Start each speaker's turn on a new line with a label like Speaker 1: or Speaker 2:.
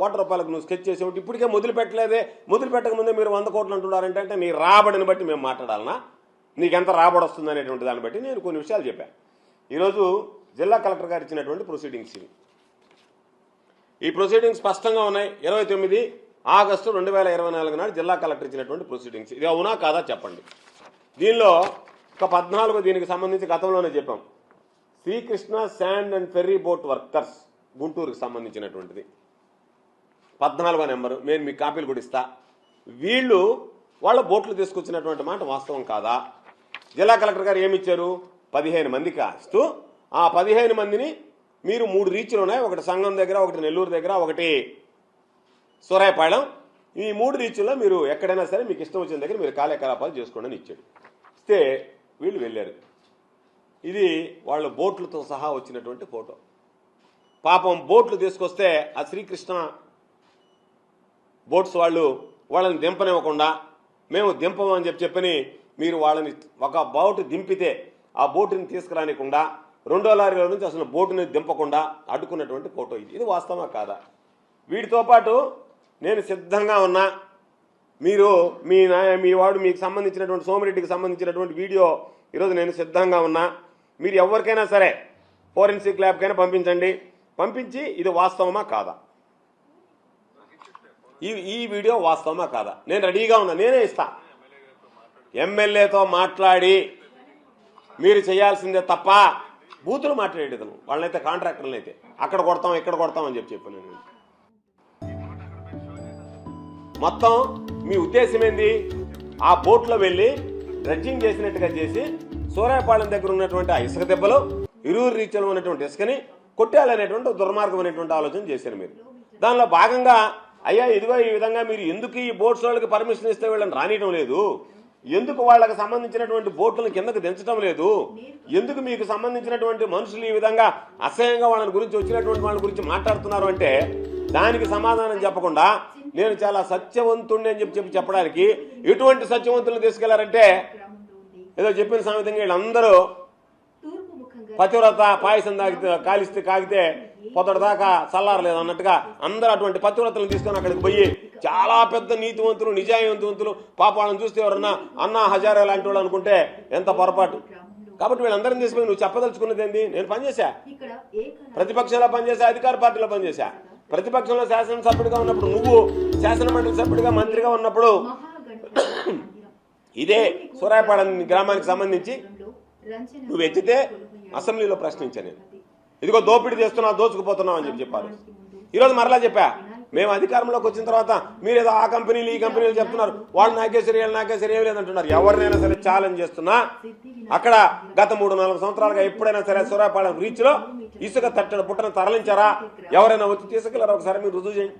Speaker 1: కోట్ల రూపాయలకు నువ్వు స్కెచ్ చేసేవాటి ఇప్పటికే మొదలు పెట్టలేదే. మొదలు పెట్టకముందే మీరు వంద కోట్లు అంటున్నారంటే అంటే నీ రాబడిని బట్టి మేము మాట్లాడాలనా? నీకెంత రాబడి వస్తుంది అనేటువంటి దాన్ని బట్టి నేను కొన్ని విషయాలు చెప్పాను ఈరోజు జిల్లా కలెక్టర్ గారు ఇచ్చినటువంటి ప్రొసీడింగ్స్ ఇవి. ఈ ప్రొసీడింగ్స్ స్పష్టంగా ఉన్నాయి. ఇరవై తొమ్మిది ఆగస్టు రెండు వేల ఇరవై నాలుగు నాడు జిల్లా కలెక్టర్ ఇచ్చినటువంటి ప్రొసీడింగ్స్ ఇది అవునా కాదా చెప్పండి. దీనిలో ఒక పద్నాలుగు దీనికి సంబంధించి గతంలోనే చెప్పాం. Srikrishna sand and ferry boat workers గుంటూరుకి సంబంధించినటువంటిది. పద్నాలుగో నెంబరు. నేను మీకు కాపీలు కూడా ఇస్తా. వీళ్ళు వాళ్ళ బోట్లు తీసుకొచ్చినటువంటి మాట వాస్తవం కాదా? జిల్లా కలెక్టర్ గారు ఏమి ఇచ్చారు పదిహేను మంది కాస్తూ ఆ పదిహేను మందిని మీరు మూడు రీచ్లు ఉన్నాయి. ఒకటి సంఘం దగ్గర ఒకటి నెల్లూరు దగ్గర ఒకటి సూరాయపాళెం ఈ మూడు రీచ్ల్లో మీరు ఎక్కడైనా సరే మీకు ఇష్టం వచ్చిన దగ్గర మీరు కార్యకలాపాలు చేసుకోండి అని ఇచ్చాడు. ఇస్తే వీళ్ళు వెళ్ళారు. ఇది వాళ్ళ బోట్లతో సహా వచ్చినటువంటి ఫోటో. పాపం బోట్లు తీసుకొస్తే ఆ శ్రీకృష్ణ బోట్స్ వాళ్ళు వాళ్ళని దింపనివ్వకుండా మేము దింపమని చెప్పి చెప్పని మీరు వాళ్ళని ఒక బోటు దింపితే ఆ బోటుని తీసుకురానికుండా రెండో లారీలో నుంచి అసలు బోటుని దింపకుండా అడ్డుకున్నటువంటి ఫోటో ఇది. ఇది వాస్తవమా కాదా? వీటితో పాటు నేను సిద్ధంగా ఉన్నా మీరు మీ నాయ మీ వాడు మీకు సంబంధించినటువంటి సోమిరెడ్డికి సంబంధించినటువంటి వీడియో ఈరోజు నేను సిద్ధంగా ఉన్నా. మీరు ఎవరికైనా సరే ఫోరెన్సిక్ ల్యాబ్కైనా పంపించండి. పంపించి ఇది వాస్తవమా కాదా? ఈ ఈ వీడియో వాస్తవమా కాదా? నేను రెడీగా ఉన్నా నేనే ఇస్తా. ఎమ్మెల్యేతో మాట్లాడి మీరు చేయాల్సిందే తప్ప బూతులు మాట్లాడేటను వాళ్ళనైతే కాంట్రాక్టర్లు అయితే. అక్కడ కొడతాం ఇక్కడ కొడతాం అని చెప్పి చెప్పాను నేను. మొత్తం మీ ఉద్దేశం ఏంది? ఆ బోట్లో వెళ్ళి డ్రెడ్జింగ్ చేసినట్టుగా చేసి సూరాయపాళెం దగ్గర ఉన్నటువంటి ఆ ఇసుక దెబ్బలు ఇరువురు రీచ్లో ఉన్నటువంటి ఇసుకని కొట్టాలనేటువంటి దుర్మార్గమైనటువంటి ఆలోచన చేశారు మీరు. దానిలో భాగంగా అయ్యా ఇదిగో ఈ విధంగా మీరు ఎందుకు ఈ బోట్స్ వాళ్ళకి పర్మిషన్ ఇస్తే వీళ్ళని రానియడం లేదు? ఎందుకు వాళ్ళకి సంబంధించినటువంటి బోట్లను కిందకు దించడం లేదు? ఎందుకు మీకు సంబంధించినటువంటి మనుషులు ఈ విధంగా అసహ్యంగా వాళ్ళని గురించి వచ్చినటువంటి వాళ్ళ గురించి మాట్లాడుతున్నారు అంటే దానికి సమాధానం చెప్పకుండా నేను చాలా సత్యవంతుణ్ణి అని చెప్పి చెప్పి చెప్పడానికి ఎటువంటి సత్యవంతులను తీసుకెళ్ళారంటే ఏదో చెప్పిన సామెతంగా వీళ్ళందరూ పతివ్రత పాయసం తాగితే కాలిస్తే కాగితే పొద్దుట దాకా చల్లారలేదు అన్నట్టుగా అందరూ అటువంటి పతివ్రతలను తీసుకొని అక్కడికి పోయి చాలా పెద్ద నీతివంతులు నిజాయవంతులు పాప వాళ్ళని చూస్తే ఎవరన్నా అన్నా హజారే లాంటి వాళ్ళు అనుకుంటే ఎంత పొరపాటు. కాబట్టి వీళ్ళందరిని తీసుకుని నువ్వు చెప్పదలుచుకున్నది ఏంది? నేను పనిచేశా. ప్రతిపక్షంలో పనిచేసా అధికార పార్టీలో పనిచేశా. ప్రతిపక్షంలో శాసనసభ్యుడిగా ఉన్నప్పుడు నువ్వు శాసనమండలి సభ్యుడిగా మంత్రిగా ఉన్నప్పుడు. ఇదే సూరాయపాడ గ్రామానికి సంబంధించి నువ్వు ఎత్తితే అసెంబ్లీలో ప్రశ్నించాను నేను. ఇదిగో దోపిడీ చేస్తున్నా దోచుకుపోతున్నాం అని చెప్పి చెప్పారు. ఈరోజు మరలా చెప్పా మేము అధికారంలోకి వచ్చిన తర్వాత మీరు ఏదో ఆ కంపెనీలు ఈ కంపెనీలు చెప్తున్నారు. వాళ్ళు నాకే సరియాలి నాకే సరియాలి లేదంటున్నారు ఎవరినైనా సరే ఛాలెంజ్ చేస్తున్నా. అక్కడ గత మూడు నాలుగు సంవత్సరాలుగా ఎప్పుడైనా సరే సూరాపాలెం రీచ్లో ఇసుక తట్టడ పుట్టను తరలించారా? ఎవరైనా వచ్చి తీసుకెళ్ళారా? ఒకసారి మీరు రుజువు చేయండి.